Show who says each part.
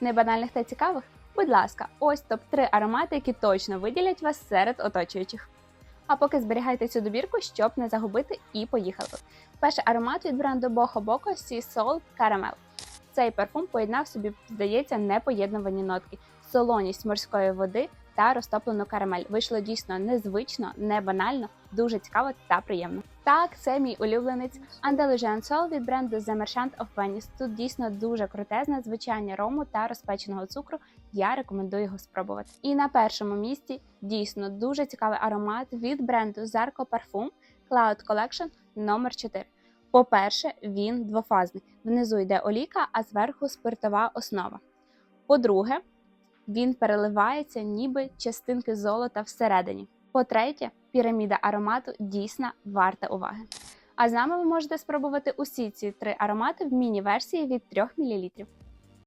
Speaker 1: Небанальних та цікавих? Будь ласка, ось топ-3 аромати, які точно виділять вас серед оточуючих. А поки зберігайте цю добірку, щоб не загубити, і поїхали. Перший аромат від бренду Boho Boco Sea Salt Caramel. Цей парфум поєднав собі, здається, непоєднувані нотки, солоність морської води та розтоплену карамель. Вийшло дійсно незвично, не банально, дуже цікаво та приємно. Так, це мій улюбленець Andalusian Soul від бренду The Merchant of Venice. Тут дійсно дуже крутезне звучання рому та розпеченого цукру. Я рекомендую його спробувати. І на першому місці дійсно дуже цікавий аромат від бренду Zarco Parfum Cloud Collection номер 4. По-перше, він двофазний. Внизу йде оліка, а зверху спиртова основа. По-друге, він переливається ніби частинки золота всередині. По-третє, піраміда аромату дійсно варта уваги. А з нами ви можете спробувати усі ці три аромати в міні-версії від 3 мл.